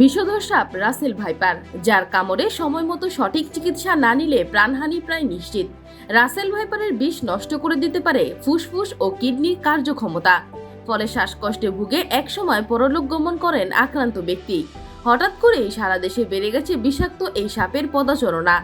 বিষধর সাপ Russell viper, যার কামড়ে সময় মতো সঠিক চিকিৎসা না নিলে প্রাণহানি প্রায় নিশ্চিত। রাসেল ভাইপারের বিষ নষ্ট করে দিতে পারে ফুসফুস ও কিডনির কার্যক্ষমতা। ফলে শ্বাসকষ্টে ভুগে একসময় পরলোক গমন করেন আক্রান্ত ব্যক্তি। হঠাৎ করেই সারা দেশে বেড়ে গেছে বিষাক্ত এই সাপের পদাচরণা,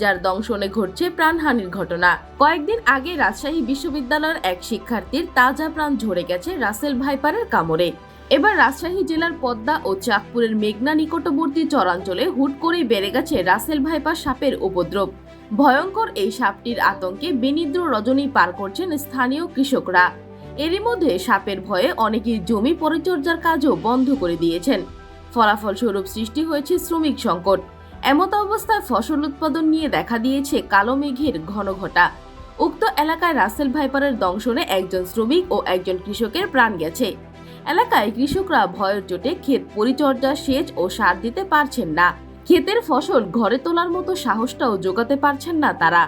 যার দংশনে ঘটছে প্রাণহানির ঘটনা। কয়েকদিন আগে রাজশাহী বিশ্ববিদ্যালয়ের এক শিক্ষার্থীর তাজা প্রাণ ঝরে গেছে রাসেল ভাইপারের কামড়ে। এবার রাজশাহী জেলার পদ্মা ও চাঁদপুরের মেঘনা নিকটবর্তী চরাঞ্চলে হুট করেই বেড়ে গেছে রাসেল ভাইপার সাপের উপদ্রব। ভয়ঙ্কর এই সাপটির আতঙ্কে বিনিদ্র রজনী পার করছেন স্থানীয় কৃষকরা। এরই মধ্যে সাপের ভয়ে অনেকেই জমি পরিচর্যার কাজও বন্ধ করে দিয়েছেন। ফলাফল স্বরূপ সৃষ্টি হয়েছে শ্রমিক সংকট। এমত অবস্থায় ফসল উৎপাদন নিয়ে দেখা দিয়েছে কালো মেঘের ঘন ঘটা। উক্ত এলাকায় রাসেল ভাইপারের দংশনে একজন শ্রমিক ও একজন কৃষকের প্রাণ গেছে। এলাকায় কৃষকরা ভয়ের চোটে ক্ষেত পরিচর্যা সেচ ও সার দিতে পারছেন না। ক্ষেতের ফসল ঘরে তোলার মতো সাহসটাও জোগাতে পারছেন না তারা।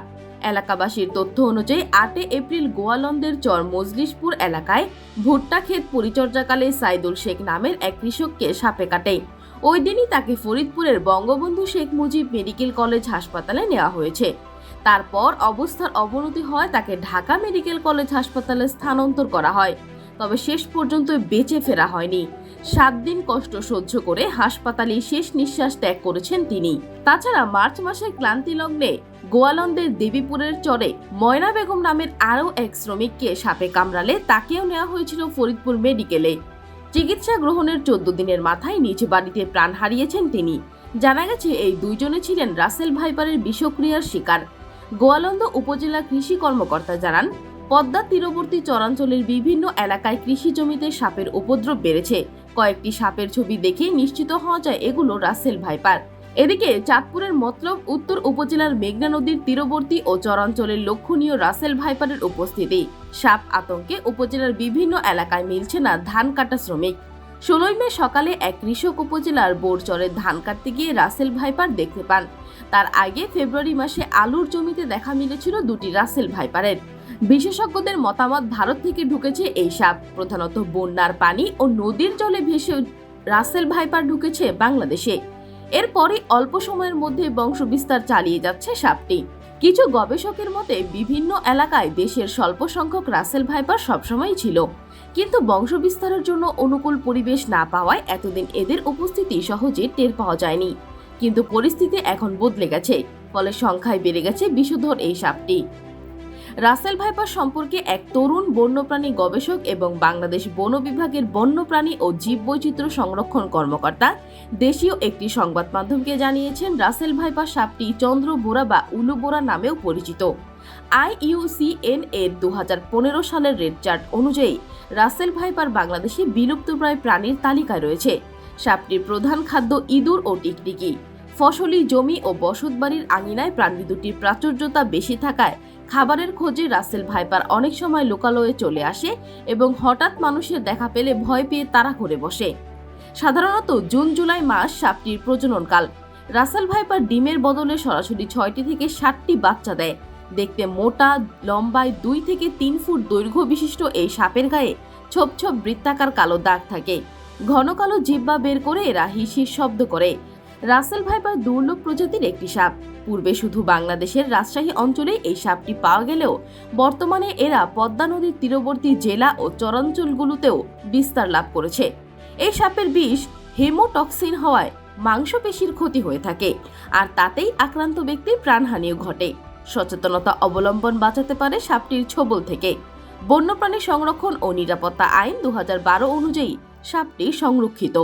এলাকাবাসীর তথ্য অনুযায়ী আটে এপ্রিল গোয়ালন্দের চর মজলিশপুর এলাকায় ভুট্টা ক্ষেত পরিচর্যাকালে সাইদুল শেখ নামের এক কৃষককে সাপে কাটে। ওই দিনই তাকে ফরিদপুরের বঙ্গবন্ধু শেখ মুজিব মেডিকেল কলেজ হাসপাতালে নেওয়া হয়েছে। তারপর অবস্থার অবনতি হয় তাকে ঢাকা মেডিকেল কলেজ হাসপাতালে স্থানান্তর করা হয়। তবে শেষ পর্যন্ত বেঁচে ফেরা হয়নি। সাত দিন কষ্ট সহ্য করে হাসপাতালে শেষ নিঃশ্বাস ত্যাগ করেছেন তিনি। তাছাড়া মার্চ মাসের ক্লান্তি লগ্নে গোয়ালন্দের দেবীপুরের চরে ময়না বেগম নামের আরও এক শ্রমিককে সাপে কামড়ালে তাকেও নেওয়া হয়েছিল ফরিদপুর মেডিকেলে। চিকিৎসা গ্রহণের চোদ্দ দিনের মাথায় নিজ বাড়িতে প্রাণ হারিয়েছেন তিনি। জানা গেছে, এই দুইজনে ছিলেন রাসেল ভাইপারের বিষক্রিয়ার শিকার। গোয়ালন্দ উপজেলা কৃষি কর্মকর্তা জানান পদ্মা তীরবর্তী চরাঞ্চলের বিভিন্ন এলাকায় কৃষি জমিতে সাপের উপদ্রব বেড়েছে। কয়েকটি সাপের ছবি দেখে নিশ্চিত হওয়া যায় এগুলো রাসেল ভাইপার। এদিকে চাঁদপুরের মতলব উত্তর উপজেলার মেঘনা নদীর তীরবর্তী ও চরাঞ্চলের লক্ষণীয় রাসেল ভাইপারের উপস্থিতি। সাপ আতঙ্কে উপজেলার বিভিন্ন এলাকায় মিলছে না ধান কাটা শ্রমিক। ষোলোই মে সকালে এক কৃষক উপজেলার বোরচরে ধান কাটতে গিয়ে রাসেল ভাইপার দেখতে পান। তার আগে ফেব্রুয়ারি মাসে আলুর জমিতে দেখা মিলেছিল দুটি রাসেল ভাইপারের। বিশেষজ্ঞদের মতামত, ভারত থেকে ঢুকেছে এই সাপ। প্রধানত বন্যার পানি ও নদীর জলে ভেসে রাসেল ভাইপার ঢুকেছে বাংলাদেশে। এরপরে অল্প সময়ের মধ্যে বংশবিস্তার চালিয়ে যাচ্ছে সাপটি। কিছু গবেষকের মতে, বিভিন্ন এলাকায় দেশের স্বল্প সংখ্যক রাসেল ভাইপার সবসময় ছিল। কিন্তু বংশ বিস্তারের জন্য অনুকূল পরিবেশ না পাওয়ায় এতদিন এদের উপস্থিতি সহজে টের পাওয়া যায়নি। কিন্তু পরিস্থিতি এখন বদলে গেছে, ফলে সংখ্যায় বেড়ে গেছে বিষধর এই সাপটি। রাসেল ভাইপার সম্পর্কে এক তরুণ বন্যপ্রাণী গবেষক এবং বাংলাদেশ বন বিভাগের বন্যপ্রাণী ও জীববৈচিত্র্য সংরক্ষণ কর্মকর্তা। দেশীয় একটি সংবাদ মাধ্যমকে জানিয়েছেন, রাসেল ভাইপার সাপটি চন্দ্র বোরা বা উলু বোরা নামেও পরিচিত। আইইউসিএন এর দু পনেরো সালের রেড চার্ট অনুযায়ী, রাসেল ভাইপার বাংলাদেশে বিলুপ্তপ্রায় প্রাণীর তালিকায় রয়েছে। সাপটির প্রধান খাদ্য ইঁদুর ও টিকটিকি। ফসলি জমি ও বসতবাড়ির আঙিনায় প্রাণী দুটির প্রাচুর্যতা বেশি থাকায় খাবারের খোঁজে রাসেল ভাইপার অনেক সময় লোকালয়ে চলে আসে এবং হঠাৎ মানুষের দেখা পেলে ভয় পেয়ে তাড়া করে বসে। সাধারণত জুন, জুলাই মাস সাপটির প্রজননকাল। রাসেল ভাইপার ডিমের বদলে সরাসরি ছয়টি থেকে ষাটটি বাচ্চা দেয়। দেখতে মোটা, লম্বায় দুই থেকে তিন ফুট দৈর্ঘ্য বিশিষ্ট এই সাপের গায়ে ছোপ ছোপ বৃত্তাকার কালো দাগ থাকে। ঘন কালো জিব্বা বের করে এরা হিসির শব্দ করে। রাসেল ভাইপার দুর্লভ প্রজাতির একটি সাপ। পূর্বে শুধু বাংলাদেশের রাজশাহী অঞ্চলে এই সাপটি পাওয়া গেলেও বর্তমানে এরা পদ্মা নদীর তীরবর্তী জেলা ও চরাঞ্চলগুলোতেও বিস্তার লাভ করেছে। এই সাপের বিষ হেমোটক্সিন হওয়ায় মাংসপেশির ক্ষতি হয়ে থাকে আর তাতেই আক্রান্ত ব্যক্তির প্রাণহানিও ঘটে। সচেতনতা অবলম্বন বাঁচাতে পারে সাপটির ছোবল থেকে। বন্যপ্রাণী সংরক্ষণ ও নিরাপত্তা আইন দু হাজার বারো অনুযায়ী সাপটি সংরক্ষিত।